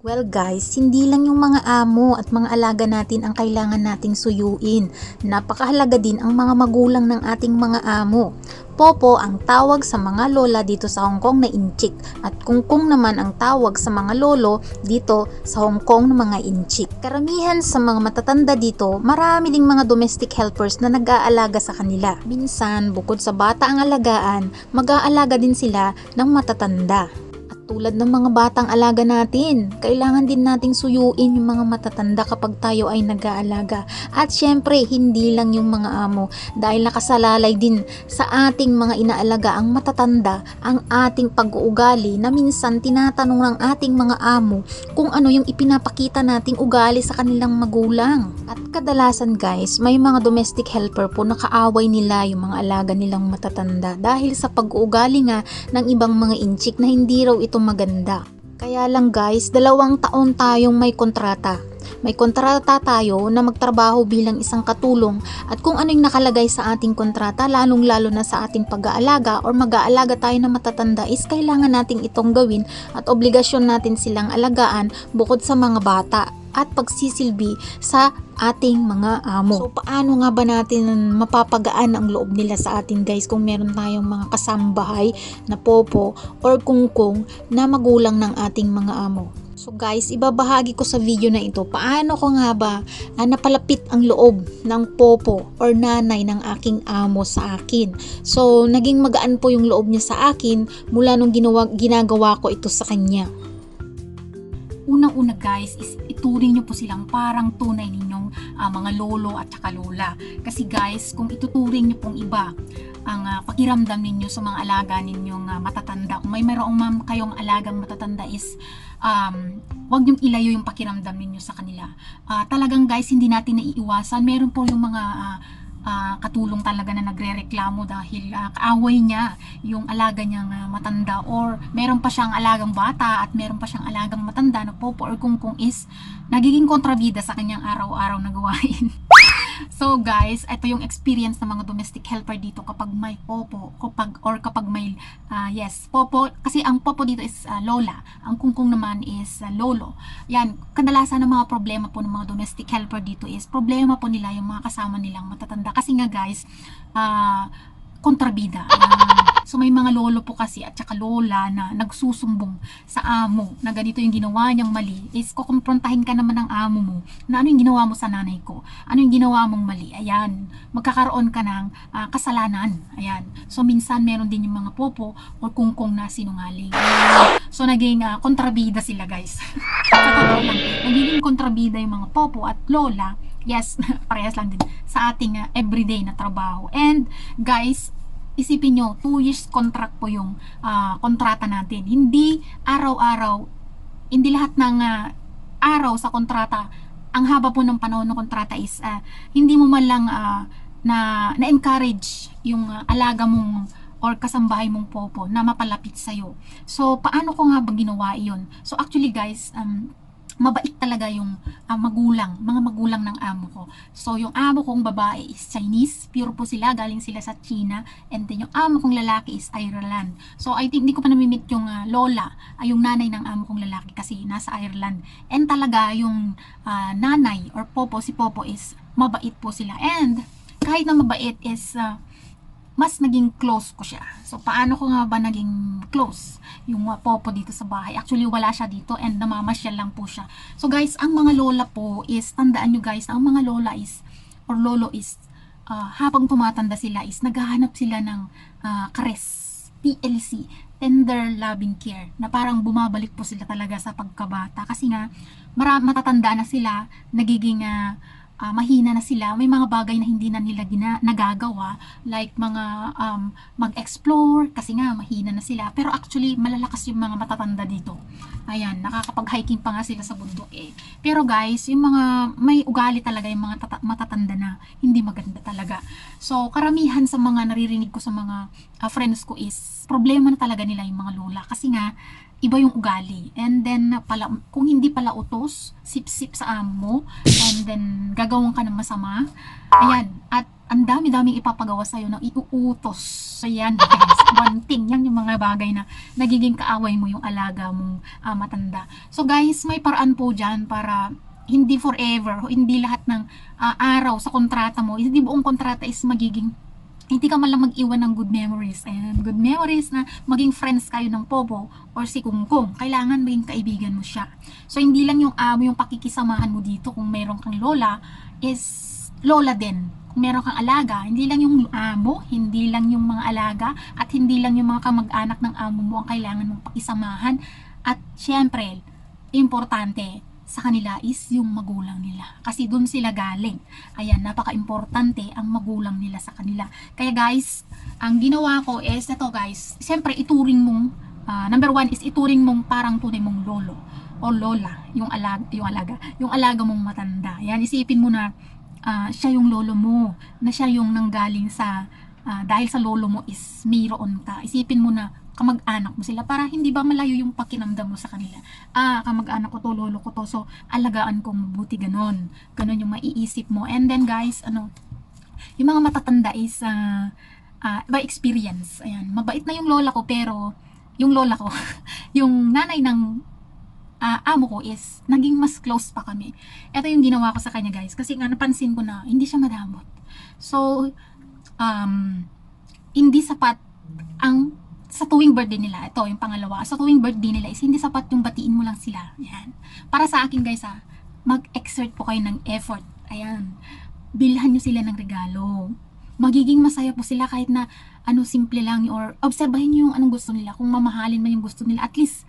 Well guys, hindi lang yung mga amo at mga alaga natin ang kailangan nating suyuin. Napakahalaga din ang mga magulang ng ating mga amo. Popo ang tawag sa mga lola dito sa Hong Kong na inchik at kungkung naman ang tawag sa mga lolo dito sa Hong Kong na mga inchik. Karamihan sa mga matatanda dito, marami ding mga domestic helpers na nag-aalaga sa kanila. Minsan, bukod sa bata ang alagaan, mag-aalaga din sila ng matatanda. Tulad ng mga batang alaga natin, kailangan din nating suyuin yung mga matatanda kapag tayo ay nag-aalaga. At syempre, hindi lang yung mga amo dahil nakasalalay din sa ating mga inaalaga ang matatanda ang ating pag-uugali na minsan tinatanong ng ating mga amo kung ano yung ipinapakita nating ugali sa kanilang magulang. At kadalasan guys, may mga domestic helper po na kaaway nila yung mga alaga nilang matatanda dahil sa pag-uugali nga ng ibang mga inchik na hindi raw ito maganda. Kaya lang guys, dalawang taon tayong may kontrata. May kontrata tayo na magtrabaho bilang isang katulong at kung ano yung nakalagay sa ating kontrata, lalong lalo na sa ating pag-aalaga or mag-aalaga tayo na matatanda is kailangan nating itong gawin at obligasyon natin silang alagaan bukod sa mga bata at pagsisilbi sa ating mga amo. So paano nga ba natin mapapagaan ang loob nila sa atin guys kung meron tayong mga kasambahay na popo or kungkong na magulang ng ating mga amo? So guys, ibabahagi ko sa video na ito paano ko nga ba ah, napalapit ang loob ng popo or nanay ng aking amo sa akin. So naging magaan po yung loob niya sa akin mula nung ginawa, ginagawa ko ito sa kanya. unang-una guys is ituring nyo po silang parang tunay ninyong ah, mga lolo at saka lola. Kasi guys, kung ituturing nyo pong iba ang ah, pakiramdam ninyo sa mga alaga ninyong ah, matatanda, kung may mayroong ma'am kayong alagang matatanda is um, wag yung ilayo yung pakiramdam ninyo sa kanila. Ah, talagang guys, hindi natin naiiwasan. Meron po yung mga ah, ah, katulong talaga na nagrereklamo dahil ah, kaaway niya yung alaga niyang ah, matanda or meron pa siyang alagang bata at meron pa siyang alagang matanda na popo or kungkung is nagiging kontrabida sa kanyang araw-araw na gawain. So guys, ito yung experience ng mga domestic helper dito kapag may popo, kapag or kapag may ah, yes, popo kasi ang popo dito is ah, lola, ang kungkung naman is ah, lolo. Yan, kadalasan ng mga problema po ng mga domestic helper dito is problema po nila yung mga kasama nilang matatanda kasi nga guys, ah kontrabida. Yan. So may mga lolo po kasi at saka lola na nagsusumbong sa amo na ganito yung ginawa niyang mali is kukumprontahin ka naman ng amo mo na ano yung ginawa mo sa nanay ko? Ano yung ginawa mong mali? Ayan. Magkakaroon ka ng ah, kasalanan. Ayan. So minsan meron din yung mga popo o kungkong na sinungaling. So naging ah, kontrabida sila guys. Sa totoo kontrabida yung mga popo at lola. Yes parehas lang din sa ating ah, everyday na trabaho. And guys isipin nyo, 2 years contract po yung ah, kontrata natin. Hindi araw-araw, hindi lahat ng ah, araw sa kontrata, ang haba po ng panahon ng kontrata is ah, hindi mo man lang ah, na, na-encourage yung ah, alaga mong or kasambahay mong popo na mapalapit sa'yo. So, paano ko nga ba ginawa iyon? So, actually guys, um, mabait talaga yung ah, magulang, mga magulang ng amo ko. So, yung amo kong babae is Chinese, pure po sila, galing sila sa China, and then yung amo kong lalaki is Ireland. So, I think, hindi ko pa namimit yung ah, lola, ay yung nanay ng amo kong lalaki kasi nasa Ireland. And talaga, yung ah, nanay or popo, si popo is mabait po sila. And, kahit na mabait is, ah, mas naging close ko siya. So, paano ko nga ba naging close? Yung uh, popo dito sa bahay. Actually, wala siya dito and namamasyal lang po siya. So, guys, ang mga lola po is, tandaan nyo guys, ang mga lola is, or lolo is, uh, habang tumatanda sila is, naghahanap sila ng uh, kares, TLC, tender loving care, na parang bumabalik po sila talaga sa pagkabata. Kasi nga, matatanda na sila, nagiging uh, ah, mahina na sila, may mga bagay na hindi na nila gina, nagagawa, like mga um, mag-explore, kasi nga mahina na sila. Pero actually, malalakas yung mga matatanda dito. Ayan, nakakapag-hiking pa nga sila sa bundok eh. Pero guys, yung mga may ugali talaga yung mga tata- matatanda na hindi maganda talaga. So, karamihan sa mga naririnig ko sa mga ah, friends ko is problema na talaga nila yung mga lola. Kasi nga, iba yung ugali. And then, pala, kung hindi pala utos, sip-sip sa amo mo, and then, gagawin ka ng masama. Ayan. At, ang dami-daming ipapagawa sa'yo na iuutos. So yan, guys. One thing, yan yung mga bagay na nagiging kaaway mo yung alaga mong ah, matanda. So guys, may paraan po dyan para hindi forever, hindi lahat ng ah, araw sa kontrata mo, hindi buong kontrata is magiging hindi ka man lang mag-iwan ng good memories. Ayan, good memories na maging friends kayo ng Popo or si Kungkong. Kailangan maging kaibigan mo siya. So, hindi lang yung amo yung pakikisamahan mo dito kung meron kang lola is lola din. Kung meron kang alaga, hindi lang yung amo, hindi lang yung mga alaga, at hindi lang yung mga kamag-anak ng amo mo ang kailangan mong pakisamahan. At syempre, importante sa kanila is yung magulang nila. Kasi dun sila galing. Ayan, napaka-importante ang magulang nila sa kanila. Kaya guys, ang ginawa ko is, ito guys, syempre ituring mong, ah, number one is ituring mong parang tunay mong lolo o lola, yung alaga, yung alaga, yung alaga mong matanda. Yan, isipin mo na ah, siya yung lolo mo, na siya yung nanggaling sa, ah, dahil sa lolo mo is mayroon ka. Isipin mo na kamag-anak mo sila para hindi ba malayo yung pakinamdam mo sa kanila. Ah, kamag-anak ko to, lolo ko to, so alagaan ko mabuti ganon. Ganon yung maiisip mo. And then guys, ano, yung mga matatanda is ah, ah, by experience. Ayan, mabait na yung lola ko pero yung lola ko, yung nanay ng ah, amo ko is naging mas close pa kami. Ito yung ginawa ko sa kanya guys kasi nga napansin ko na hindi siya madamot. So um hindi sapat ang sa tuwing birthday nila, ito yung pangalawa, sa tuwing birthday nila is hindi sapat yung batiin mo lang sila. Ayan. Para sa akin guys ha, mag-exert po kayo ng effort. Ayan. Bilhan nyo sila ng regalo. Magiging masaya po sila kahit na ano simple lang or obserbahin nyo yung anong gusto nila. Kung mamahalin man yung gusto nila, at least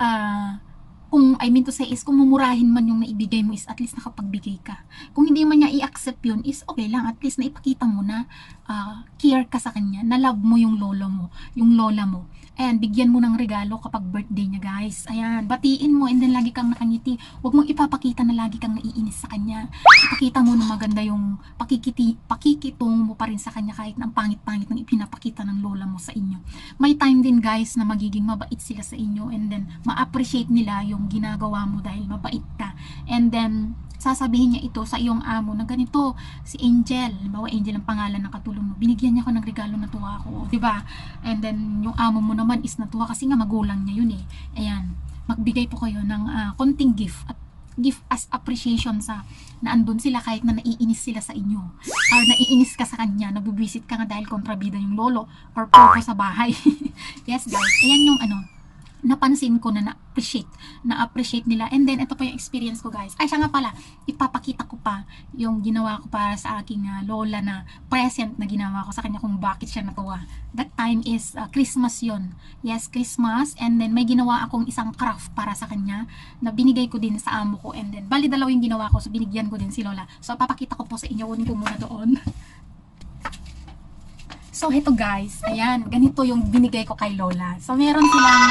ah kung I mean to say is kung mumurahin man yung naibigay mo is at least nakapagbigay ka. Kung hindi man niya i-accept yun is okay lang at least naipakita mo na ah, care ka sa kanya, na love mo yung lolo mo, yung lola mo. Ayan, bigyan mo ng regalo kapag birthday niya guys. Ayan, batiin mo and then lagi kang nakangiti. Huwag mong ipapakita na lagi kang naiinis sa kanya. Ipakita mo na maganda yung pakikiti, pakikitung mo pa rin sa kanya kahit ang pangit-pangit ng ipinapakita ng lola mo sa inyo may time din guys na magiging mabait sila sa inyo and then ma-appreciate nila yung ginagawa mo dahil mabait ka and then sasabihin niya ito sa iyong amo na ganito si Angel, halimbawa Angel ang pangalan ng katulong mo, binigyan niya ako ng regalo na tuwa ko, di ba? And then yung amo mo naman is natuwa kasi nga magulang niya yun eh. Ayan, magbigay po kayo ng ah, konting gift at gift as appreciation sa na andun sila kahit na naiinis sila sa inyo or naiinis ka sa kanya, nagbibisit ka nga dahil kontrabida yung lolo or popo sa bahay. yes guys, ayan yung ano, napansin ko na na-appreciate, na-appreciate nila. And then, ito pa yung experience ko guys. Ay, siya nga pala, ipapakita ko pa yung ginawa ko para sa aking ah, lola na present na ginawa ko sa kanya kung bakit siya natuwa. That time is ah, Christmas yon Yes, Christmas. And then, may ginawa akong isang craft para sa kanya na binigay ko din sa amo ko. And then, bali dalawa yung ginawa ko. So, binigyan ko din si lola. So, papakita ko po sa inyo. Kunin ko muna doon. So, heto guys, ayan, ganito yung binigay ko kay Lola. So, meron silang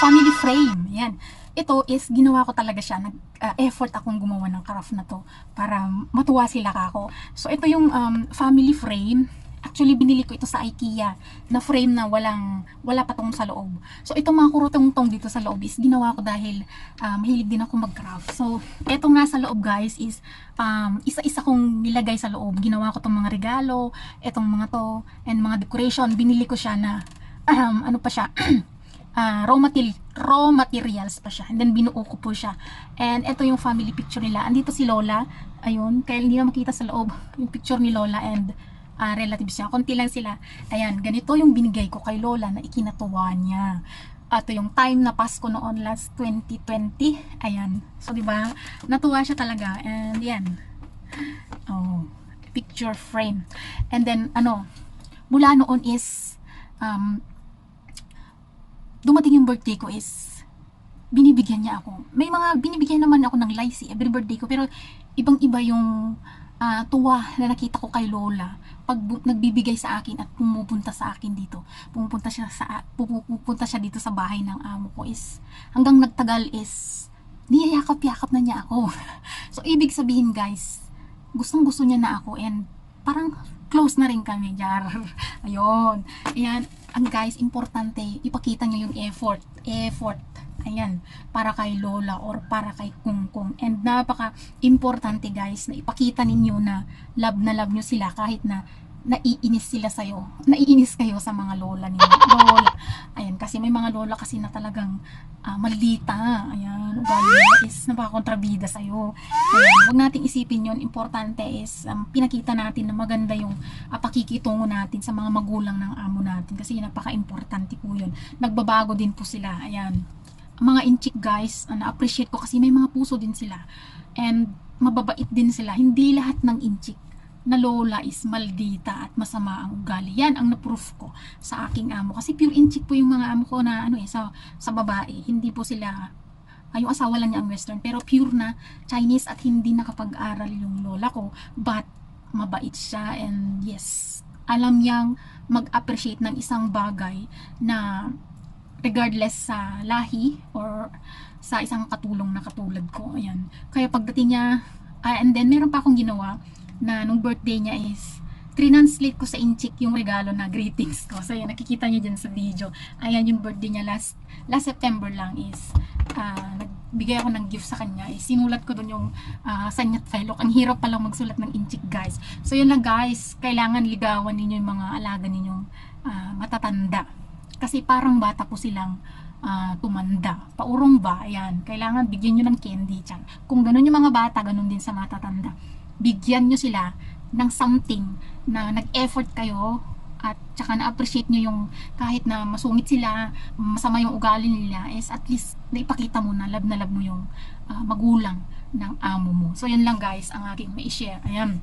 family frame. Ayan. Ito is, ginawa ko talaga siya. Nag-effort akong gumawa ng craft na to para matuwa sila kako. So, ito yung um, family frame. Actually, binili ko ito sa IKEA na frame na walang, wala patong sa loob. So, itong mga kurutong-tong dito sa loob is ginawa ko dahil um, mahilig din ako mag-craft. So, ito nga sa loob guys is um, isa-isa kong nilagay sa loob. Ginawa ko tong mga regalo, etong mga to, and mga decoration. Binili ko siya na, um, ano pa siya, ah, raw, material, raw materials pa siya. And then binuo ko po siya. And ito yung family picture nila. Andito si Lola. Ayun, kaya hindi na makita sa loob yung picture ni Lola and ah, relatives niya. Konti lang sila. Ayan, ganito yung binigay ko kay Lola na ikinatuwa niya. Ito yung time na Pasko noon last 2020. Ayan. So, di ba? Natuwa siya talaga. And yan. Oh, picture frame. And then, ano, mula noon is, um, dumating yung birthday ko is, binibigyan niya ako. May mga, binibigyan naman ako ng lycee every birthday ko, pero ibang-iba yung ah, tuwa na nakita ko kay Lola pag nagbibigay sa akin at pumupunta sa akin dito. Pumupunta siya sa pumupunta siya dito sa bahay ng amo ko is hanggang nagtagal is niyayakap-yakap na niya ako. so ibig sabihin guys, gustong gusto niya na ako and parang close na rin kami, jar. Ayun. Ayan, ang guys, importante, ipakita niyo yung effort. Effort. Ayan, para kay Lola or para kay Kungkong. And napaka importante guys na ipakita ninyo na love na love nyo sila kahit na naiinis sila sa'yo. Naiinis kayo sa mga lola ninyo. Lola. Ayan, kasi may mga lola kasi na talagang ah, maldita. Ayan, ugali nila is napakakontrabida sa'yo. Ayan, huwag nating isipin yon Importante is um, pinakita natin na maganda yung uh, pakikitungo natin sa mga magulang ng amo natin. Kasi napaka-importante po yun. Nagbabago din po sila. Ayan. Mga inchik guys, uh, na-appreciate ko kasi may mga puso din sila. And mababait din sila. Hindi lahat ng inchik na lola is maldita at masama ang ugali. Yan ang na-proof ko sa aking amo. Kasi pure inchik po yung mga amo ko na ano eh, sa, sa babae. Hindi po sila ay yung asawa lang niya ang western pero pure na Chinese at hindi nakapag-aral yung lola ko but mabait siya and yes alam niyang mag-appreciate ng isang bagay na regardless sa lahi or sa isang katulong na katulad ko ayan kaya pagdating niya ah, and then meron pa akong ginawa na nung birthday niya is trinanslate ko sa inchik yung regalo na greetings ko. So, yan, nakikita niyo dyan sa video. Ayan yung birthday niya last, last September lang is, ah, nagbigay ako ng gift sa kanya. Eh, sinulat ko dun yung uh, sanyat fellow. Ang hirap palang magsulat ng inchik, guys. So, yun lang, guys. Kailangan ligawan ninyo yung mga alaga ninyong ah, matatanda. Kasi parang bata po silang ah, tumanda. Paurong ba? Ayan. Kailangan bigyan nyo ng candy. Tiyan. Kung ganun yung mga bata, ganun din sa matatanda. Bigyan nyo sila ng something na nag-effort kayo at tsaka na-appreciate nyo yung kahit na masungit sila, masama yung ugali nila, is at least naipakita mo na love na love mo yung ah, magulang ng amo mo. So, yun lang guys, ang aking may share. Ayan.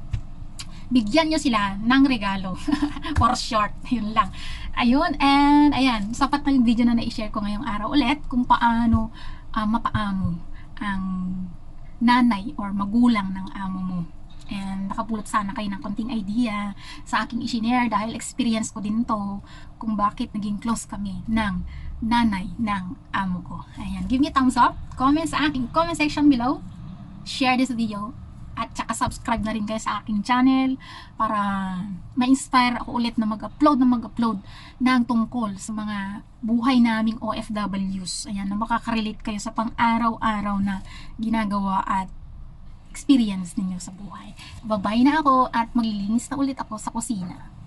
Bigyan nyo sila ng regalo. For short, yun lang. Ayun, and ayan, sapat na yung video na na-share ko ngayong araw ulit kung paano ah, mapaamo ang nanay or magulang ng amo mo. And nakapulot sana kayo ng konting idea sa aking isinare dahil experience ko din to kung bakit naging close kami ng nanay ng amo ko. Ayan, give me thumbs up, comment sa aking comment section below, share this video, subscribe na rin kayo sa aking channel para ma-inspire ako ulit na mag-upload na mag-upload ng tungkol sa mga buhay naming OFWs. Ayan, na makakarelate kayo sa pang-araw-araw na ginagawa at experience ninyo sa buhay. Babay na ako at maglilinis na ulit ako sa kusina.